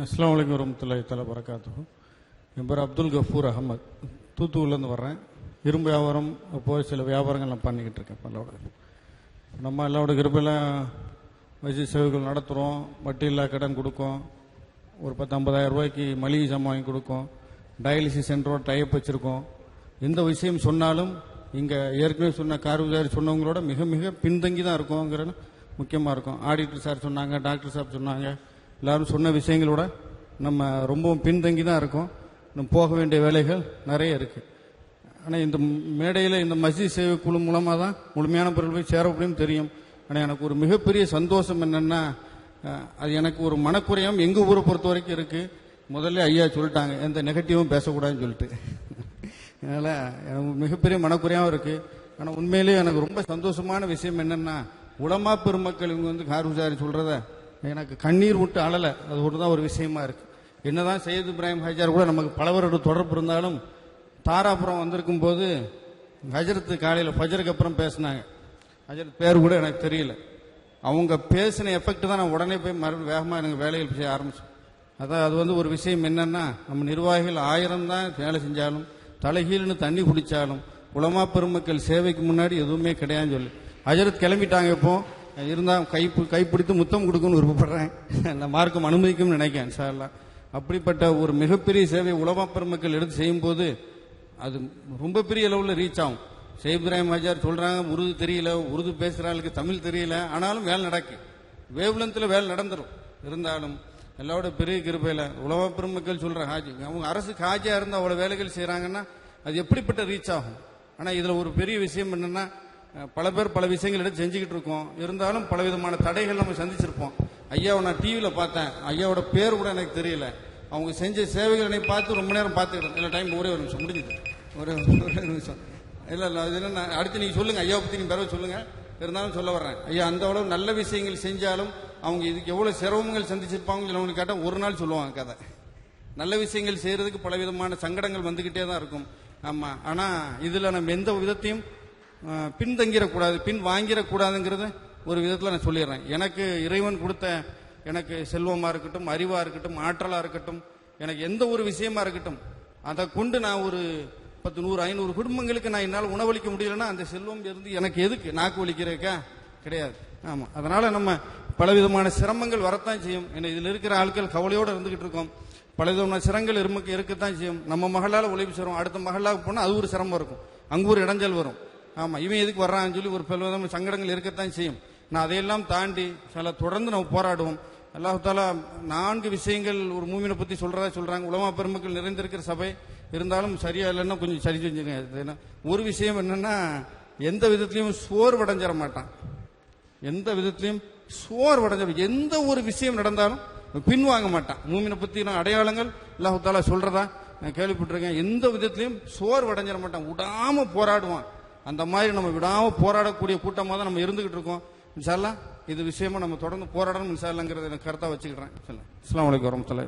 அஸ்லாம் வலைக்கம் வரமத்துல்லாஹி தலா வரகாத்து என் பேர் அப்துல் கஃபூர் அகமது தூத்துக்குடிலேருந்து வர்றேன். இரும்பு வியாபாரம் போய் சில வியாபாரங்கள் நான் பண்ணிக்கிட்டு இருக்கேன் பல்லோட நம்ம எல்லாரோட கிருப்பையில் வசதி சேவைகள் நடத்துகிறோம் வட்டி இல்லா கடன் கொடுக்கும். ஒரு பத்து ஐம்பதாயிரம் ரூபாய்க்கு மளிகை சாமான் வாங்கி கொடுக்கும். டயாலிசிஸ் சென்டரோட டைப் வச்சுருக்கோம். எந்த விஷயம் சொன்னாலும் இங்கே ஏற்கனவே சொன்ன கார்குஜாரி சொன்னவங்களோட மிக மிக பின்தங்கி தான் இருக்கோங்கிறது முக்கியமாக இருக்கும். ஆடிட்டர் சார் சொன்னாங்க டாக்டர் சார் சொன்னாங்க. எல்லாரும் சொன்ன விஷயங்களோட நம்ம ரொம்பவும் பின்தங்கி தான் இருக்கோம். இன்னும் போக வேண்டிய வேலைகள் நிறைய இருக்குது ஆனால் இந்த மேடையில் இந்த மஸ்ஜித் சேவை குழு மூலமாக தான் முழுமையான பொருள் போய் சேர முடியும் தெரியும். ஆனால் எனக்கு ஒரு மிகப்பெரிய சந்தோஷம் என்னென்னா அது எனக்கு ஒரு மனக்குறையும் எங்கள் ஊரை பொறுத்த வரைக்கும் இருக்குது முதல்ல ஐயா சொல்லிட்டாங்க எந்த நெகட்டிவும் பேசக்கூடாதுன்னு சொல்லிட்டு. அதனால் எனக்கு மிகப்பெரிய மனக்குறையாகவும் இருக்குது ஆனால் உண்மையிலேயே எனக்கு ரொம்ப சந்தோஷமான விஷயம் என்னென்னா உலமா பெருமக்கள் இவங்க வந்து கார் விசாரி சொல்கிறத எனக்கு கண்ணீர் விட்டு அழலை. அது ஒன்று தான் ஒரு விஷயமா இருக்குது என்னதான் சையது இப்ராஹிம் ஹஜார் கூட நமக்கு பல வருட தொடர்பு இருந்தாலும் தாராபுரம் வந்திருக்கும் போது ஹஜரத்து காலையில் ஃபஜருக்கு அப்புறம் பேசினாங்க. ஹஜரத் பேர் கூட எனக்கு தெரியல. அவங்க பேசின எஃபெக்ட் தான் நான் உடனே போய் மறுபடியும் வேகமாக எனக்கு வேலைகள் செய்ய ஆரம்பிச்சேன். அதான் அது வந்து ஒரு விஷயம் என்னென்னா நம்ம நிர்வாகிகள் ஆயிரம் தான் வேலை செஞ்சாலும் தலைகீழ்னு தண்ணி குடித்தாலும் உலமா பெருமக்கள் சேவைக்கு முன்னாடி எதுவுமே கிடையாதுன்னு சொல்லி. ஹஜரத் கிளம்பிட்டாங்க இப்போது இருந்தால் கை கைப்பிடித்து முத்தம் கொடுக்கணும்னு விருப்பப்படுறேன். அந்த மார்க்கம் அனுமதிக்கும்னு நினைக்கிறேன் சார்லாம். அப்படிப்பட்ட ஒரு மிகப்பெரிய சேவை உலமா பெருமக்கள் எடுத்து செய்யும்போது அது ரொம்ப பெரிய அளவில் ரீச் ஆகும். ஷேக் இப்ராஹிம் ஹஜார் உருது தெரியல உருது பேசுறாளுக்கு தமிழ் தெரியல ஆனாலும் வேலை நடக்கு. வேவ்லந்தில் வேலை நடந்துரும். இருந்தாலும் எல்லாரோட பெரிய கிருப்பையில் உலக பெருமக்கள் சொல்கிற ஹாஜி அவங்க அரசுக்கு ஹாஜியாக இருந்து அவ்வளோ வேலைகள் செய்கிறாங்கன்னா அது எப்படிப்பட்ட ரீச் ஆகும்? ஆனால் இதில் ஒரு பெரிய விஷயம் என்னென்னா பல பேர் பல விஷயங்கள் எடுத்து செஞ்சுக்கிட்டு இருக்கோம். இருந்தாலும் பல விதமான தடைகள் நம்ம சந்திச்சிருப்போம். ஐயாவை நான் டிவியில பார்த்தேன். ஐயாவோட பேர் கூட எனக்கு தெரியல. அவங்க செஞ்ச சேவைகள் என்னை பார்த்து ரொம்ப நேரம் பார்த்துக்கிட்டேன். இல்லை டைம் ஒரே ஒரு நிமிஷம் முடிஞ்சுது. ஒரு ஒரு நிமிஷம். இல்ல இல்ல அது என்ன அடுத்து நீங்க சொல்லுங்க. ஐயா பத்தி நீங்க பிறகு சொல்லுங்க. இருந்தாலும் சொல்ல வர்றேன். ஐயா அந்த அளவு நல்ல விஷயங்கள் செஞ்சாலும் அவங்க இதுக்கு எவ்வளவு சிரமங்கள் சந்திச்சிருப்பாங்க அவங்களுக்கு கேட்டா ஒரு நாள் சொல்லுவாங்க கதை. நல்ல விஷயங்கள் செய்யறதுக்கு பல விதமான சங்கடங்கள் வந்துகிட்டே தான் இருக்கும். ஆமா ஆனா இதுல நம்ம எந்த விதத்தையும் பின்தங்கிடக்கூடாது பின் வாங்கிடக்கூடாதுங்கிறத ஒரு விதத்தில் நான் சொல்லிடுறேன். எனக்கு இறைவன் கொடுத்த எனக்கு செல்வமாக இருக்கட்டும் அறிவாக இருக்கட்டும் ஆற்றலாக இருக்கட்டும் எனக்கு எந்த ஒரு விஷயமா இருக்கட்டும் அதை கொண்டு நான் ஒரு பத்து நூறு ஐநூறு குடும்பங்களுக்கு நான் என்னால் உணவளிக்க முடியலன்னா அந்த செல்வம் இருந்து எனக்கு எதுக்கு? நாக்கு வலிக்கிறதுக்கா? கிடையாது. ஆமாம் அதனால் நம்ம பலவிதமான சிரமங்கள் வரத்தான் செய்யும். ஏன்னா இதில் இருக்கிற ஆட்கள் கவலையோடு இருந்துகிட்டு இருக்கோம். பலவிதமான சிரங்கள் இருமக்கு இருக்கத்தான் செய்யும். நம்ம மகளால் உழைப்பு செய்கிறோம் அடுத்த மகளாக போனால் அது ஒரு சிரமம் இருக்கும். அங்கே ஒரு இடைஞ்சல் வரும். ஆமா இவன் எதுக்கு வர்றான்னு சொல்லி ஒரு பலவிதமான சங்கடங்கள் இருக்கத்தான் செய்யும். நான் அதையெல்லாம் தாண்டி சில தொடர்ந்து நம்ம போராடுவோம். அல்லாஹாலா நான்கு விஷயங்கள் ஒரு மூமினை பத்தி சொல்றதா சொல்றாங்க. உலமா பெருமக்கள் நிறைந்திருக்கிற சபை. இருந்தாலும் சரியா இல்லைன்னா கொஞ்சம் சரி செஞ்சுங்க ஒரு விஷயம் என்னன்னா எந்த விதத்திலையும் சோர்வடைஞ்சிட மாட்டான். எந்த விதத்திலையும் சோர்வடைஞ்ச எந்த ஒரு விஷயம் நடந்தாலும் பின்வாங்க மாட்டான். மூமினை பத்தின அடையாளங்கள் அல்லாஹாலா சொல்றதா நான் கேள்விப்பட்டிருக்கேன். எந்த விதத்திலையும் சோர்வடைஞ்சிட மாட்டான். விடாம போராடுவான். அந்த மாதிரி நம்ம விடாம போராடக்கூடிய கூட்டமாக தான் நம்ம இருந்துகிட்டு இருக்கோம். இன்ஷால்லா இது விஷயமா நம்ம தொடர்ந்து போராடணும் இன்ஷால்லாங்கிறத எனக்கு கருத்தா வச்சுக்கிறேன். இஸ்லாம் வலைக்கம் வரமத்துல